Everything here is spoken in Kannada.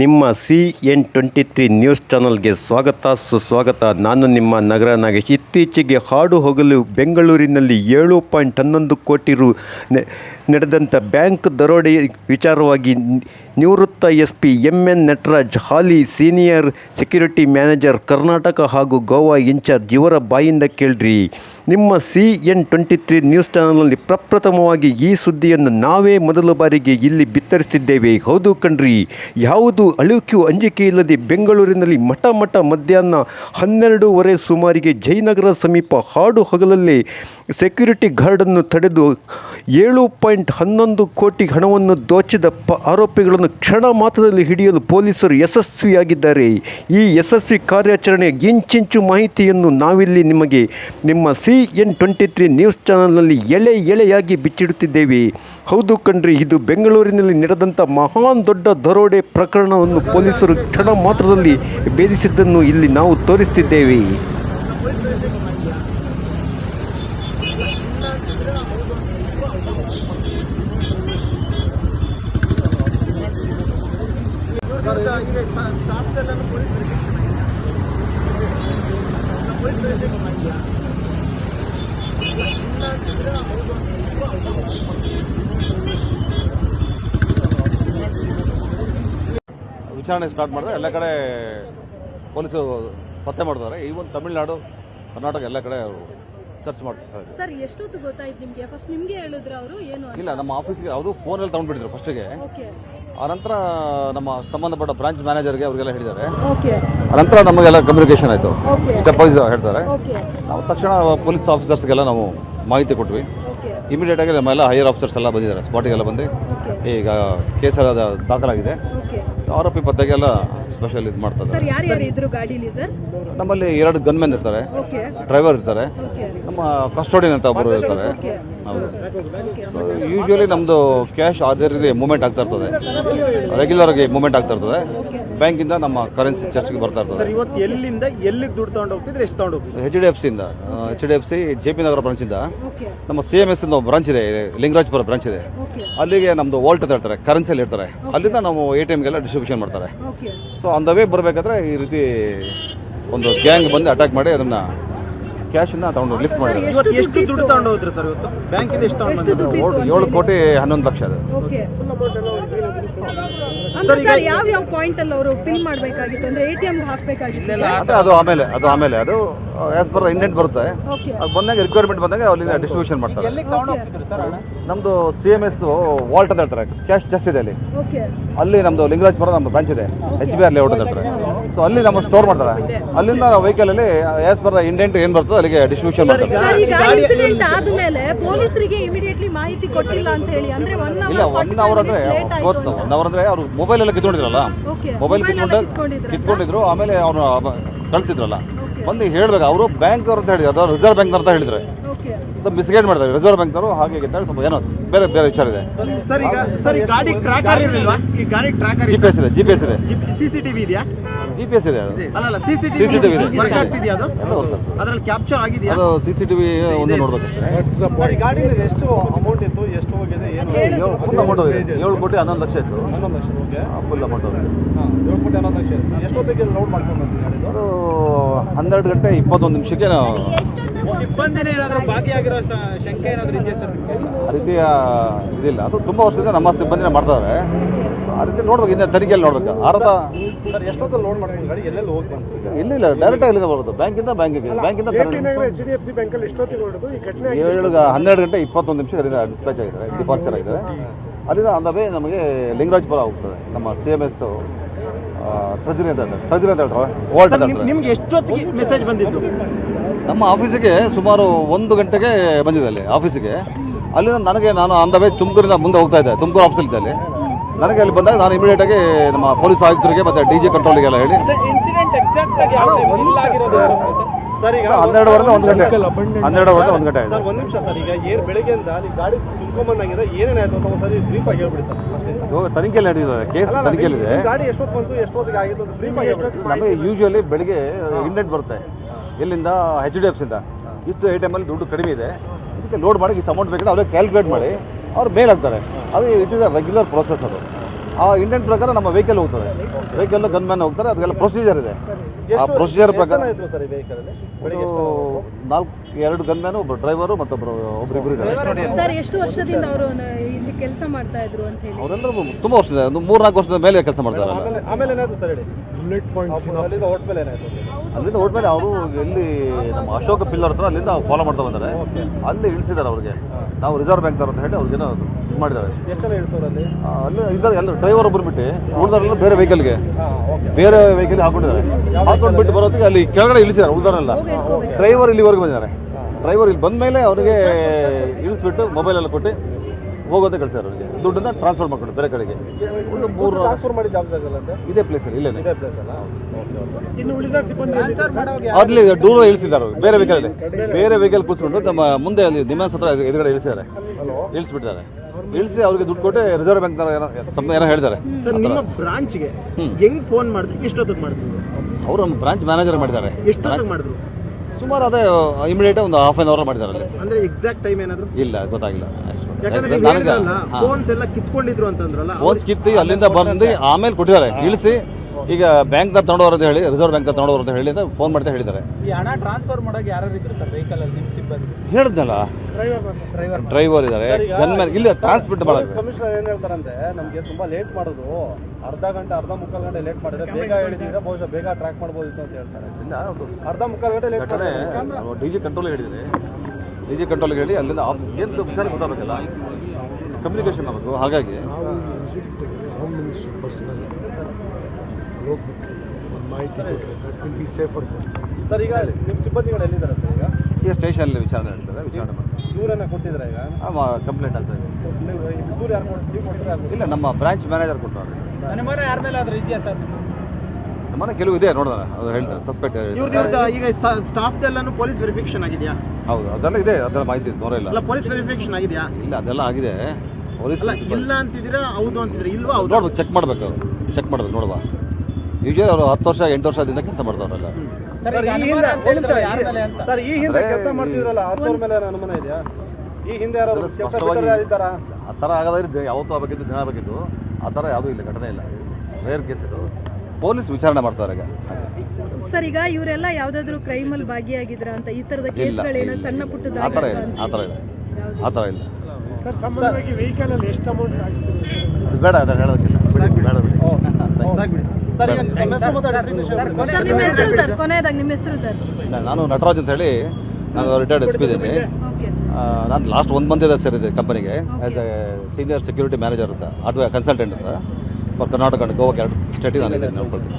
ನಿಮ್ಮ C N twenty three news ಚಾನಲ್ಗೆ ಸ್ವಾಗತ, ಸುಸ್ವಾಗತ. ನಾನು ನಿಮ್ಮ ನಗರ ನಾಗೇಶ್. ಇತ್ತೀಚೆಗೆ ಹಾಡು ಹೋಗಲು ಬೆಂಗಳೂರಿನಲ್ಲಿ ಏಳು ಪಾಯಿಂಟ್ ಹನ್ನೊಂದು ಕೋಟಿ ರು ನಡೆದಂಥ ಬ್ಯಾಂಕ್ ದರೋಡೆ ವಿಚಾರವಾಗಿ ನಿವೃತ್ತ S P M N Nataraj, ಹಾಲಿ ಸೀನಿಯರ್ ಸೆಕ್ಯೂರಿಟಿ ಮ್ಯಾನೇಜರ್ ಕರ್ನಾಟಕ ಹಾಗೂ ಗೋವಾ ಇನ್ಚಾರ್ಜ್ ಇವರ ಬಾಯಿಂದ ಕೇಳ್ರಿ. ನಿಮ್ಮ C N twenty three news ಚಾನಲ್ನಲ್ಲಿ ಪ್ರಪ್ರಥಮವಾಗಿ ಈ ಸುದ್ದಿಯನ್ನು ನಾವೇ ಮೊದಲ ಬಾರಿಗೆ ಇಲ್ಲಿ ಬಿತ್ತರಿಸ್ತಿದ್ದೇವೆ. ಹೌದು ಕಣ್ರಿ. ಯಾವುದು ಅಳುಕ್ಯೂ ಅಂಜಿಕೆ ಇಲ್ಲದೆ ಬೆಂಗಳೂರಿನಲ್ಲಿ ಮಠ ಮಠ ಮಧ್ಯಾಹ್ನ ಹನ್ನೆರಡೂವರೆ ಸುಮಾರಿಗೆ ಜಯನಗರ ಸಮೀಪ ಹಾಡು ಹಗಲಲ್ಲಿ ಸೆಕ್ಯೂರಿಟಿ ಗಾರ್ಡನ್ನು ತಡೆದು ಏಳು ಪಾಯಿಂಟ್ ಹನ್ನೊಂದು ಕೋಟಿ ಹಣವನ್ನು ದೋಚಿದ ಪ ಆರೋಪಿಗಳನ್ನು ಕ್ಷಣ ಮಾತ್ರದಲ್ಲಿ ಹಿಡಿಯಲು ಪೊಲೀಸರು ಯಶಸ್ವಿಯಾಗಿದ್ದಾರೆ. ಈ ಯಶಸ್ವಿ ಕಾರ್ಯಾಚರಣೆಯ ಇಂಚಿಂಚು ಮಾಹಿತಿಯನ್ನು ನಾವಿಲ್ಲಿ ನಿಮಗೆ ನಿಮ್ಮ C N twenty three news ಚಾನಲ್ನಲ್ಲಿ ಎಳೆ ಎಳೆಯಾಗಿ ಬಿಚ್ಚಿಡುತ್ತಿದ್ದೇವೆ. ಹೌದು ಕಣ್ರಿ, ಇದು ಬೆಂಗಳೂರಿನಲ್ಲಿ ನಡೆದಂಥ ಮಹಾನ್ ದೊಡ್ಡ ದರೋಡೆ ಪ್ರಕರಣವನ್ನು ಪೊಲೀಸರು ಕ್ಷಣ ಮಾತ್ರದಲ್ಲಿ ಭೇದಿಸಿದ್ದನ್ನು ಇಲ್ಲಿ ನಾವು ತೋರಿಸ್ತಿದ್ದೇವೆ. ವಿಚಾರಣೆ ಸ್ಟಾರ್ಟ್ ಮಾಡಿದ್ರೆ ಎಲ್ಲ ಕಡೆ ಪೊಲೀಸರು ಪತ್ತೆ ಮಾಡ್ತಾರೆ. ಈವನ್ ತಮಿಳುನಾಡು ಕರ್ನಾಟಕ ಎಲ್ಲ ಕಡೆ ಸರ್ಚ್ ಮಾಡ್ತಾರೆ ಸರ್ ಎಷ್ಟೊತ್ತು ಗೊತ್ತಾಯ್ತು ನಿಮ್ಗೆ? ಫಸ್ಟ್ ನಿಮ್ಗೆ ಹೇಳಿದ್ರ ಅವರು ಏನು ಅಂತ? ಇಲ್ಲ ನಮ್ಮ ಆಫೀಸ್ಗೆ ಅದು ಫೋನಲ್ಲಿ ತಗೊಂಡ್ಬಿಟ್ಟಿದ್ರು ಫಸ್ಟಿಗೆ ಓಕೆ ಆನಂತರ ನಮ್ಮ ಸಂಬಂಧಪಟ್ಟ ಬ್ರಾಂಚ್ ಮ್ಯಾನೇಜರ್ಗೆ ಅವರಿಗೆಲ್ಲ ಹೇಳಿದ್ದಾರೆ. ಓಕೆ. ಆನಂತರ ನಮಗೆಲ್ಲ ಕಮ್ಯುನಿಕೇಶನ್ ಆಯಿತು. ಸ್ಟೆಪ್ ವೈಸ್ ಹೇಳ್ತಾರೆ. ನಾವು ತಕ್ಷಣ ಪೊಲೀಸ್ ಆಫೀಸರ್ಸ್ಗೆಲ್ಲ ನಾವು ಮಾಹಿತಿ ಕೊಟ್ವಿ. ಇಮಿಡಿಯೇಟಾಗಿ ಇಮಿಡಿಯೇಟ್ ಆಗಿ ನಮ್ಮೆಲ್ಲ ಹೈಯರ್ ಆಫೀಸರ್ಸ್ ಎಲ್ಲ ಬಂದಿದ್ದಾರೆ. ಸ್ಪಾಟಿಗೆಲ್ಲ ಬಂದು ಈಗ ಕೇಸ್ ಎಲ್ಲ ದಾಖಲಾಗಿದೆ. ಆರೋಪಿ ಪತ್ತೆಗೆಲ್ಲ ಸ್ಪೆಷಲ್ ಇದು ಮಾಡ್ತಾ ಇದ್ದಾರೆ. ಸರ್ ಯಾರ್ಯಾರು ಇದ್ರು ಗಾಡೀಲಿ ಸರ್? ನಮ್ಮಲ್ಲಿ ಎರಡು ಗನ್ಮೆನ್ ಇರ್ತಾರೆ. ಡ್ರೈವರ್ ಇರ್ತಾರೆ. ನಮ್ಮ ಕಸ್ಟೋಡಿಯನ್ ಅಂತ ಒಬ್ಬರು ಇರ್ತಾರೆ. ಹೌದು. ಸೊ ಯೂಶುವಲಿ ನಮ್ಮದು ಕ್ಯಾಶ್ ಅದೇ ರೀತಿ ಮೂಮೆಂಟ್ ಆಗ್ತಾ ಇರ್ತದೆ. ರೆಗ್ಯುಲರ್ ಆಗಿ ಮೂಮೆಂಟ್ ಆಗ್ತಾ ಇರ್ತದೆ. ಬ್ಯಾಂಕಿಂದ ನಮ್ಮ ಕರೆನ್ಸಿ ಚರ್ಚ್ಗೆ ಬರ್ತಾ ಇರ್ತದೆ. ಸರ್ ಇವತ್ತು ಎಲ್ಲಿಂದ ಎಲ್ಲಿಗೆ ದುಡ್ಡು ತಗೊಂಡು ಹೋಗ್ತಿದ್ರೆ ಎಷ್ಟು ತಗೊಂಡು ಹೋಗ್ತಿದ್ರು? H D F ಸಿಯಿಂದ H D F C J P Nagar ಬ್ರಾಂಚಿಂದ ನಮ್ಮ ಸಿ ಎಂ ಎಸ್ ಬ್ರಾಂಚ್ ಇದೆ ಲಿಂಗರಾಜ್ಪುರ ಬ್ರಾಂಚ್ ಇದೆ. ಅಲ್ಲಿಗೆ ನಮ್ಮದು ವಾಲ್ಟ್ ಅಂತ ಹೇಳ್ತಾರೆ ಕರೆನ್ಸಿಯಲ್ಲಿ ಇರ್ತಾರೆ. ಅಲ್ಲಿಂದ ನಾವು ಎ ಟಿ ಎಮ್ಗೆಲ್ಲ ಡಿಸ್ಟ್ರಿಬ್ಯೂಷನ್ ಮಾಡ್ತಾರೆ. ಸೊ ಆನ್ ದ ವೇ ಬರಬೇಕಾದ್ರೆ ಈ ರೀತಿ ಒಂದು ಗ್ಯಾಂಗ್ ಬಂದು ಅಟ್ಯಾಕ್ ಮಾಡಿ ಅದನ್ನ ಕ್ಯಾಶನ್ನ ತಗೊಂಡು ಲಿಫ್ಟ್ ಮಾಡಿ ಇವತ್ತು ಎಷ್ಟು ದುಡ್ಡು ತಗೊಂಡು ಹೋದ್ರೆ ಸರ್ ಇವತ್ತು? ಬ್ಯಾಂಕಿಂದ ಎಷ್ಟು ತಗೊಂಡು ಎಷ್ಟು ಬಂದಿದ್ರು? ದುಡ್ಡು ಏಳು ಕೋಟಿ ಹನ್ನೊಂದು ಲಕ್ಷ ಅದು. ಓಕೆ. ಅಂದ್ರೆ ಸರ್ ಯಾವ ಯಾವ ಪಾಯಿಂಟ್ ಅಲ್ಲಿ ಅವರು ಪಿನ್ ಮಾಡಬೇಕಾಗಿತ್ತು? ಅಂದ್ರೆ ಎಟಿಎಂ ಗೆ ಹಾಕ್ಬೇಕಾಗಿತ್ತು ಅದು ಆಮೇಲೆ ಅದು ಆಮೇಲೆ ಅದು ಆಸ್ ಪರ್ ಇಂಡೆಂಟ್ ಬರುತ್ತೆ. ಓಕೆ. ಅದು ಬಂದಾಗ ರಿಕ್ವೈರ್ಮೆಂಟ್ ಬಂದಾಗ ಅಲ್ಲಿಂದ ಡಿಸ್ಟ್ರಿಬ್ಯೂಷನ್ ಮಾಡ್ತಾರೆ. ನಮ್ದು ಸಿ ಎಂ ಎಸ್ ವಾಲ್ಟ್ ಅಂತ ಹೇಳ್ತಾರೆ. ಕ್ಯಾಶ್ ಜಾಸ್ತಿ ಇದೆ ಅಲ್ಲಿ. ಓಕೆ. ಅಲ್ಲಿ ನಮ್ದು ಲಿಂಗರಾಜಪುರ ನಮ್ಮ ಬ್ರಾಂಚ್ ಇದೆ. ಎಚ್ ಬಿ ಆರ್ ಲೇಔಟ್ ಅಂತ ಹೇಳ್ತಾರೆ. ಸೊ ಅಲ್ಲಿ ನಮ್ಮ ಸ್ಟೋರ್ ಮಾಡ್ತಾರೆ. ಅಲ್ಲಿಂದ ವೆಹಿಕಲ್ ಅಲ್ಲಿ ಆಸ್ ಪರ್ ಇಂಡೆಂಟ್ ಏನ್ ಬರ್ತದೆ ಅಲ್ಲಿಗೆ ಡಿಸ್ಟ್ರಿಬ್ಯೂಷನ್ ಮಾಡ್ತಾರೆ. ಸರ್ ಈಗ ಇನ್ಸಿಡೆಂಟ್ ಆದ್ಮೇಲೆ ಇಮಿಡಿಯೇಟ್ಲಿ ಮಾಹಿತಿ ಕೊಟ್ಟಿಲ್ಲ ಅಂತ ಹೇಳಿ ಅಂದ್ರೆ ಒನ್ ಇಲ್ಲ ಒನ್ ಅವರ್ ಅಂದ್ರೆ ಕೋರ್ಸ್ ಒನ್ ಅವರ್ ಅಂದ್ರೆ ಅವ್ರು ಮೊಬೈಲ್ ಎಲ್ಲ ಕಿತ್ಕೊಂಡಿದ್ರಲ್ಲ? ಓಕೆ ಮೊಬೈಲ್ ಕಿತ್ಕೊಂಡು ಕಿತ್ಕೊಂಡಿದ್ರು ಆಮೇಲೆ ಅವ್ರು ಕಳ್ಸಿದ್ರಲ್ಲ. ಬಂದು ಹೇಳ್ಬೇಕು ಅವರು ಬ್ಯಾಂಕ್ ಅವ್ರು ಅಂತ ಹೇಳಿದ್ರು ಅದು ರಿಸರ್ವ್ ಬ್ಯಾಂಕ್ ಅಂತ ಹೇಳಿದ್ರೆ. ಮಿಸ್ಗೈಡ್ ಮಾಡ್ತಾರೆ. ರಿಸರ್ವ್ ಬ್ಯಾಂಕ್ ಬ್ಯಾಂಕ್ನವರು ಹಾಗೆ ಹೀಗೆ ಸ್ವಲ್ಪ ಏನೋ ಬೇರೆ ಬೇರೆ ವಿಚಾರ ಇದೆ. ಸರ್ ಈಗ ಸರ್ ಈ ಗಾಡಿ ಟ್ರ್ಯಾಕರ್ ಇರಲಿಲ್ವಾ? ಈ ಗಾಡಿ ಟ್ರ್ಯಾಕರ್ ಜಿ ಪಿ ಎಸ್ ಇದೆ ಜಿ ಪಿ ಎಸ್ ಇದೆ. ಸಿ ಸಿ ಟಿವಿ ಇದೆಯಾ? ಜಿ ಪಿ ಎಸ್ ಇದೆ ಅದು. ಅಲ್ಲಲ್ಲ ಸಿ ಸಿ CCTV ಟಿವಿ ಇದೆ. ವರ್ಕ್ ಆಗ್ತಿದೆಯಾ ಅದು? ಅದರಲ್ಲಿ ಕ್ಯಾಪ್ಚರ್ ಆಗಿದೆಯಾ? ಅದು ಸಿ ಸಿ ಟಿ ವಿ ಒಂದು ನೋಡ್ಬೇಕು ಅಷ್ಟೇ. ಗಾಡಿ ಎಷ್ಟು ಅಮೌಂಟ್ ಇತ್ತು? ಎಷ್ಟು ಹೋಗಿದೆ? ಏನು ಏಳು ಫುಲ್ ಅಮೌಂಟ್ ಹೋಗಿದೆ. ಏಳು ಕೋಟಿ ಹನ್ನೊಂದು ಲಕ್ಷ ಇತ್ತು. ಹನ್ನೊಂದು ಲಕ್ಷ ಓಕೆ. ಫುಲ್ ಅಮೌಂಟ್ ಹೋಗಿದೆ. ಹಾಂ ಕೋಟಿ ಹನ್ನೊಂದು ಲಕ್ಷ. ಎಷ್ಟೊತ್ತಿಗೆ ಲೋಡ್ ಮಾಡ್ಕೊಂಡು ಬಂದಿದ್ದೀರಿ ಅದು ಹನ್ನೆರಡು ಗಂಟೆ ಇಪ್ಪತ್ತೊಂದು ನಿಮಿಷಕ್ಕೆ ನಾವು ಆ ರೀತಿಯ ಇದಿಲ್ಲ. ಅದು ತುಂಬ ವರ್ಷದಿಂದ ನಮ್ಮ ಸಿಬ್ಬಂದಿನ ಮಾಡ್ತಾರೆ. ಆ ರೀತಿ ನೋಡ್ಬೇಕು ಇನ್ನು ತನಿಖೆಯಲ್ಲಿ ನೋಡ್ಬೇಕು. ಆರದ ಸರ್ ಎಷ್ಟೊತ್ತಲ್ಲಿ ಲೋಡ್ ಮಾಡ್ಕೊಂಡು ಗಾಡಿ? ಎಲ್ಲೆಲ್ಲಿ ಹೋಗಿ ಇಲ್ಲ ಇಲ್ಲ ಡೈರೆಕ್ಟ್ ಆಗಿ ಬರೋದು. ಬ್ಯಾಂಕಿಂದ ಬ್ಯಾಂಕಿಗೆ ಬ್ಯಾಂಕಿಂದ ಎಚ್ ಡಿ ಎಫ್ ಸಿ ಬ್ಯಾಂಕಲ್ಲಿ ಎಷ್ಟೊತ್ತಿಗೆ ಹೊರಡೋದು? ಈ ಘಟನೆ ಏಳು ಹನ್ನೆರಡು ಗಂಟೆ ಇಪ್ಪತ್ತೊಂದು ನಿಮಿಷ ಅಲ್ಲಿಂದ ಡಿಸ್ಪ್ಯಾಚ್ ಆಗಿದೆ ಡಿಪಾರ್ಚರ್ ಆಗಿದೆ ಅಲ್ಲಿಂದ ಆನ್ ದ ವೇ ನಮಗೆ ಲಿಂಗರಾಜ್ಪುರ ಹೋಗ್ತದೆ. ನಮ್ಮ ಸಿ ಎಂ ಎಸ್ ಟ್ರೆಜರಿ ಅಂತ ಹೇಳ್ತಾರೆ. ಟ್ರೆಜರಿ ಅಂತ ಹೇಳ್ತಾರೆ. ನಿಮ್ಗೆ ಎಷ್ಟೊತ್ತಿಗೆ ಮೆಸೇಜ್ ಬಂದಿತ್ತು ನಮ್ಮ ಆಫೀಸಿಗೆ ಸುಮಾರು ಒಂದು ಗಂಟೆಗೆ ಬಂದಿದೆ ಅಲ್ಲಿ ಆಫೀಸಿಗೆ. ಅಲ್ಲಿಂದ ನನಗೆ ನಾನು ಆನ್ ದ ವೇ ತುಮಕೂರಿಂದ ಮುಂದೆ ಹೋಗ್ತಾ ಇದ್ದೆ ತುಮಕೂರು ಆಫೀಸಲ್ಲಿ ಅಲ್ಲಿ ನನಗೆ ಅಲ್ಲಿ ಬಂದಾಗ ನಾನು ಇಮಿಡಿಯೇಟ್ ಆಗಿ ನಮ್ಮ ಪೊಲೀಸ್ ಆಯುಕ್ತರಿಗೆ ಮತ್ತೆ ಡಿ ಜಿ ಕಂಟ್ರೋಲಿಗೆಲ್ಲ ಹೇಳಿ. ಹನ್ನೆರಡುವರೆಯಿಂದ ಒಂದು ಗಂಟೆ. ಹನ್ನೆರಡುವರೆಯಿಂದ ಒಂದು ಗಂಟೆ. ಆಗಿದೆ. ಒಂದು ನಿಮಿಷ ಸರ್ ಈಗ ಏರ್ ಬೆಳಗ್ಗೆಯಿಂದ ನೀವು ಗಾಡಿ ತುಂಬ್ಕೊಂಬಂದಾಗಿದೆ ಏನೇನಾಯ್ತು ಅಂತ ಒಂದ್ಸರಿ ಬ್ರೀಫ್ ಆಗಿ ಹೇಳ್ಬಿಡಿ ಸರ್. ಇವಾಗ ತನಿಖೆಯಲ್ಲಿ ನಡೆದಿದೆ ಕೇಸ್ ತನಿಖೆಯಲ್ಲಿದೆ ಗಾಡಿ ಎಷ್ಟೊತ್ತು ಬಂತು ಎಷ್ಟೊತ್ತಿಗೆ ಆಗಿತ್ತು ಬ್ರೀಫ್ ಆಗಿ ನಮಗೆ ಯೂಶುವಲಿ ಬೆಳಿಗ್ಗೆ ಇಂಡೆಂಟ್ ಬರುತ್ತೆ. ಎಲ್ಲಿಂದ? ಎಚ್ ಡಿ ಎಫ್ ಸಿಂದ ಇಷ್ಟು ಎ ಟಿ ಎಮಲ್ಲಿ ದುಡ್ಡು ಕಡಿಮೆ ಇದೆ. ಇದಕ್ಕೆ ಲೋಡ್ ಮಾಡಿ ಇಷ್ಟು ಅಮೌಂಟ್ ಬೇಕಾದ್ರೆ ಅವರೇ ಕ್ಯಾಲ್ಕುಲೇಟ್ ಮಾಡಿ. ಅವ್ರು ಮೇಲ್ ಹಾಕ್ತಾರೆ. ಅದು it is a regular process ಅದು. ಆ ಇಂಡಿಯನ್ ಪ್ರಕಾರ ನಮ್ಮ ವೆಹಿಕಲ್ ಹೋಗ್ತದೆ. ವೆಹಿಕಲ್ ಗನ್ ಮ್ಯಾನ್ ಹೋಗ್ತಾರೆ ಅದಕ್ಕೆಲ್ಲ ಪ್ರೊಸೀಜರ್ ಇದೆ. ಆ ಪ್ರೊಸೀಜರ್ ಪ್ರಕಾರ ನಾಲ್ಕು ಎರಡು ಗನ್ ಮ್ಯಾನ್ ಒಬ್ಬರು ಡ್ರೈವರು ಮತ್ತೊಬ್ಬರು ಒಬ್ರು ಇಬ್ಬರು ಇದ್ದಾರೆ. ಸರ್ ಎಷ್ಟು ವರ್ಷದಿಂದ ಅವರು ಇಲ್ಲಿ ಕೆಲಸ ಮಾಡ್ತಾ ಇದ್ರು ಅಂತ ಹೇಳಿ? ಅವರೆಲ್ಲರೂ ತುಂಬ ವರ್ಷದ ಒಂದು ಮೂರು ನಾಲ್ಕು ವರ್ಷದ ಮೇಲೆ ಕೆಲಸ ಮಾಡ್ತಾರೆ ಆಮೇಲೆ ಏನಾಯ್ತು ಸರ್ ಹೇಳಿ? ಅಲ್ಲಿಂದ ಹೋದ್ಮೇಲೆ ಅವರು ಎಲ್ಲಿ ನಮ್ಮ ಅಶೋಕ ಪಿಲ್ಲರ್ ಹತ್ರ ಅಲ್ಲಿಂದ ಫಾಲೋ ಮಾಡ್ತಾ ಬಂದಾರೆ. ಅಲ್ಲಿ ಇಳಿಸಿದ್ದಾರೆ ಅವ್ರಿಗೆ. ನಾವು ರಿಸರ್ವ್ ಬ್ಯಾಂಕ್ ಅಂತ ಹೇಳಿ ಅವ್ರಿಗೇನೋ ಇದು ಮಾಡಿದ್ದಾರೆ ಎಷ್ಟು ಜನ ಇಳಿಸೋರು ಅಲ್ಲಿ? ಇದ್ದಾರೆ ಎಲ್ಲ ಡ್ರೈವರ್ ಒಬ್ಬರು ಬಿಟ್ಟು ಉಳಿದಾರೆಲ್ಲ ಬೇರೆ ವೆಹಿಕಲ್ಗೆ ಓಕೆ ಬೇರೆ ವೆಹಿಕಲ್ ಹಾಕೊಂಡಿದ್ದಾರೆ. ಹಾಕೊಂಡು ಬಿಟ್ಟು ಬರೋದಕ್ಕೆ ಅಲ್ಲಿ ಕೆಳಗಡೆ ಇಳಿಸಿದ್ದಾರೆ ಉಳಿದಾರೆಲ್ಲ ಡ್ರೈವರ್ ಇಲ್ಲಿವರೆಗೆ ಬಂದಿದ್ದಾರೆ. ಡ್ರೈವರ್ ಇಲ್ಲಿ ಬಂದ ಮೇಲೆ ಅವರಿಗೆ ಇಳಿಸ್ಬಿಟ್ಟು ಮೊಬೈಲ್ ಎಲ್ಲ ಕೊಟ್ಟು ಹೋಗೋದೇ ಕೆಲಸ ಅವರಿಗೆ. ದುಡ್ಡನ್ನ ಟ್ರಾನ್ಸ್ಫರ್ ಮಾಡ್ಕೊಂಡು ಬೇರೆ ಕಡೆಗೆ. ಒಂದು ಮೂರು ಟ್ರಾನ್ಸ್ಫರ್ ಮಾಡಿ ಜಾಬ್ ಇದೇ ಪ್ಲೇಸಲ್ಲಿ ಇಲ್ಲೇ ಇದೇ ಪ್ಲೇಸ್ ಅಲ್ಲ? Okay okay. ಇನ್ನು ಉಳಿದ ಸಿಬ್ಬಂದಿ ಅಲ್ಲಿ ದೂರ ಇಳಿಸಿದ್ದಾರೆ ಅವ್ರು. ಬೇರೆ ವೆಹಿಕಲ್ ಬೇರೆ ವೆಹಿಕಲ್ ಕೂತ್ಕೊಂಡು ನಮ್ಮ ಮುಂದೆ ಅಲ್ಲಿ ನಿಮಾನ್ಸ್ ಹತ್ರ ಎದುರುಗಡೆ ಇಳಿಸಿದ್ದಾರೆ. ಇಳಿಸ್ಬಿಟ್ಟಿದ್ದಾರೆ. ಇಳಿಸಿ ಅವ್ರಿಗೆ ದುಡ್ಡು ಕೊಟ್ಟೆ ರಿಸರ್ವ್ ಬ್ಯಾಂಕ್ ಏನೋ some ಏನೋ ಹೇಳಿದ್ದಾರೆ. ಸರ್ ನಿಮ್ಮ ಬ್ರಾಂಚ್ಗೆ ಹೆಂಗ್ ಫೋನ್ ಮಾಡಿದ್ರು? ಎಷ್ಟೊತ್ತಿಗೆ ಮಾಡಿದ್ರು? ಅವರು ಬ್ರಾಂಚ್ ಮ್ಯಾನೇಜರ್ ಮಾಡಿದ್ದಾರೆ. ಎಷ್ಟು ಮಾಡಿದ್ರು? ಸುಮಾರು ಅದೇ ಇಮಿಡಿಯೇಟ್ ಒಂದು ಹಾಫ್ ಆನ್ ಅವರ್ ಮಾಡಿದ್ದಾರೆ ಅಲ್ಲಿ. ಅಂದ್ರೆ ಎಕ್ಸಾಕ್ಟ್ ಟೈಮ್ ಏನಾದ್ರು? ಇಲ್ಲ ಗೊತ್ತಾಗಿಲ್ಲ ಅಷ್ಟು ಯಾಕಂದ್ರೆ ನನಗೆ ಫೋನ್ಸ್ ಎಲ್ಲ ಕಿತ್ಕೊಂಡಿದ್ರು ಅಂತಂದ್ರಲ್ಲ ಫೋನ್ಸ್ ಕಿತ್ತಿ ಅಲ್ಲಿಂದ ಬಂದು ಆಮೇಲೆ ಕೊಟ್ಟಿದ್ದಾರೆ ಇಳಿಸಿ ಈಗ ಬ್ಯಾಂಕ್ ತಗೊಂಡವ್ರು ಅಂತ ಹೇಳಿ ರಿಸರ್ವ್ ಬ್ಯಾಂಕ್ ತಗೊಂಡವ್ರು ಅಂತ ಹೇಳಿ ಅಂತ ಫೋನ್ ಮಾಡ್ತಾ ಹೇಳಿದ್ದಾರೆ. ಈ ಹಣ ಟ್ರಾನ್ಸ್ಫರ್ ಮಾಡೋಕೆ ಯಾರು ಇದ್ರು ಸರ್ ವೆಹಿಕಲ್ ಅಲ್ಲಿ ನಿಮ್ಮ ಸಿಬ್ಬಂದಿ? ಹೇಳಿದ್ನಲ್ಲ? ಡ್ರೈವರ್ ಇದ್ದಾರೆ ಗನ್ಮ್ಯಾನ್ ಇಲ್ಲ ಟ್ರಾನ್ಸ್ಮಿಟ್ ಮಾಡೋದು. ಕಮಿಷನರ್ ಏನ್ ಹೇಳ್ತಾರಂತೆ ನಮಗೆ ತುಂಬಾ ಲೇಟ್ ಮಾಡೋದು. ಅರ್ಧ ಗಂಟೆ ಅರ್ಧ ಮುಕ್ಕಾಲು ಗಂಟೆ ಲೇಟ್ ಮಾಡಿದ್ರೆ ಬೇಗ ಹೇಳಿದ್ರೆ ಬಹುಶಃ ಬೇಗ ಟ್ರ್ಯಾಕ್ ಮಾಡ್ಬೋದಿತ್ತು ಅಂತ ಹೇಳ್ತಾರೆ. ಇಲ್ಲ ಅರ್ಧ ಮುಕ್ಕಾಲು ಗಂಟೆ ಲೇಟ್ ಮಾಡಿದ್ರೆ ಡಿ ಜಿ ಕಂಟ್ರೋಲ್ ಹೇಳಿದ್ರೆ ಡಿ ಜಿ ಕಂಟ್ರೋಲ್ ಹೇಳಿ ಅಲ್ಲಿಂದ ಆಫ್ ಏನು ವಿಚಾರ ಗೊತ್ತಾಗಬೇಕಲ್ಲ? ಕಮ್ಯುನಿಕೇಶನ್ ಆಗೋದು ಹಾಗಾಗಿ. ಹೋಗ್ಬಿಟ್ಟು ಒಂದು ಮಾಹಿತಿ ಕೊಟ್ಟರೆ that will be safer for sir ಈಗ ನಿಮ್ಮ ಸಿಬ್ಬಂದಿಗಳು ಎಲ್ಲಿದ್ದಾರೆ ಸರ್ ಈಗ? ಈಗ ಸ್ಟೇಷನಲ್ಲಿ ವಿಚಾರಣೆ ನಡೀತದೆ ವಿಚಾರಣೆ ಮಾಡ್ತಾರೆ. ದೂರನ್ನ ಕೊಟ್ಟಿದ್ರೆ ಈಗ? ಕಂಪ್ಲೇಂಟ್ ಅಂತ ಇದೆ. ದೂರ ಯಾರು ಇಲ್ಲ ನಮ್ಮ ಬ್ರಾಂಚ್ ಮ್ಯಾನೇಜರ್ ಕೊಟ್ಟವ್ರೆ. ನಿಮ್ಮ ಮನೆ ಯಾರ ಮೇಲೆ ಆದ್ರೂ ಇದೆಯಾ ಸರ್ ನಮ್ಮನೆ ಕೆಲವು ಇದೆ ನೋಡೋಣ ಅದು ಹೇಳ್ತಾರೆ ಸಸ್ಪೆಕ್ಟ್ ಈಗ ಸ್ಟಾಫ್ ಎಲ್ಲಾನು ಪೊಲೀಸ್ ವೆರಿಫಿಕೇಶನ್ ಆಗಿದೆಯಾ? ಹೌದು ಅದೆಲ್ಲ ಇದೆ ಅದೆಲ್ಲ ಮಾಹಿತಿ ದೂರ ಇಲ್ಲ. ಅಲ್ಲ ಪೊಲೀಸ್ ವೆರಿಫಿಕೇಶನ್ ಆಗಿದೆಯಾ? ಇಲ್ಲ ಅದೆಲ್ಲ ಆಗಿದೆ. ಪೊಲೀಸ್ ಅಲ್ಲ ಇಲ್ಲ ಅಂತಿದ್ದೀರಾ ಹೌದು ಅಂತಿದ್ರೆ ಇಲ್ವಾ ಹೌದು? ನೋಡ್ಬೇಕು ಚೆಕ್ ಮಾಡ್ಬೇಕು ಅವರು ಚೆಕ್ ಮಾಡ್ಬೇಕು ನೋಡುವ. ಯೂಶಲಿ ಅವರು ಹತ್ತು ವರ್ಷ ಎಂಟು ವರ್ಷದಿಂದ ಕೆಲಸ ಮಾಡ್ತಾವ್ರಲ್ಲ. ಸರ್ ಈ ಹಿಂದೆ ಅಂತ ಹೇಳಿದ್ರೆ ಯಾರ ಮೇಲೆ ಅಂತ. ಸರ್ ಈ ಹಿಂದೆ ಕೆಲಸ ಮಾಡ್ತಿದ್ರಲ್ಲ ಅವ್ರ ಮೇಲೆ ಏನಾದ್ರು ಅನುಮಾನ ಇದೆಯಾ? ಈ ಹಿಂದೆ ಯಾರು ಸ್ಪಷ್ಟವಾಗಿ ಆ ಥರ ಆಗೋದ್ರೆ ಯಾವತ್ತು ಆಗಬೇಕಿದ್ದು ದಿನ ಆಗಬೇಕಿದ್ದು ಆ ಥರ ಯಾವುದೂ ಇಲ್ಲ ಘಟನೆ ಇಲ್ಲ. ರೇರ್ ಕೇಸ್ ಇದು. ಪೊಲೀಸ್ ವಿಚಾರಣೆ ಮಾಡ್ತಾರೆ ಈಗ. ಸರ್ ಈಗ ಇವರೆಲ್ಲ ಯಾವ್ದಾದ್ರು ಕ್ರೈಮ್ ಅಲ್ಲಿ ಭಾಗಿಯಾಗಿದ್ರ ಅಂತ ಈ ತರದ ಕೇಸ್ಗಳೇನೋ ಸಣ್ಣ ಪುಟ್ಟದ ಆ ತರ ಇಲ್ಲ ಆ ಥರ ಇಲ್ಲ. ಆ ಥರ ಇಲ್ಲ. ಸರ್ ಸಾಮಾನ್ಯವಾಗಿ ವೆಹಿಕಲ್ ಅಲ್ಲಿ ಎಷ್ಟು ಅಮೌಂಟ್ ಅದು ಬೇಡ ಅದನ್ನು ಹೇಳೋದಿಲ್ಲ ಬಿಡಿ, ಬೇಡ ಬಿಡಿ ಸರ್ ಈಗ ನಿಮ್ಮ ಹೆಸರು ಸರ್, ಬಿಡಿ. ಕೊನೆ ಸರ್ ನಿಮ್ಮ ಹೆಸರು ಸರ್ ಕೊನೆಯದಾಗ ನಿಮ್ಮ ಹೆಸರು ಸರ್. ಇಲ್ಲ, ನಾನು ನಟರಾಜ್ ಅಂತ ಹೇಳಿ ನಾನು ರಿಟೈರ್ಡ್ ಎಸ್ ಪಿ ಇದ್ದೀನಿ ನಾನು ಲಾಸ್ಟ್ ಒಂದು ಮಂತ್ ಇದೆ ಸರ್ ಇದೆ ಕಂಪನಿಗೆ as a senior security manager ಅಂತ ಆಟೋ ಕನ್ಸಲ್ಟೆಂಟ್ ಅಂತ. ಫಾರ್ ಕರ್ನಾಟಕ ಅಂಡ್ ಗೋವಾ ಎರಡು ಸ್ಟೇಟಿಗೆ ನಾನು ಇದ್ದೀನಿ ನೋಡ್ಕೊಳ್ತೀನಿ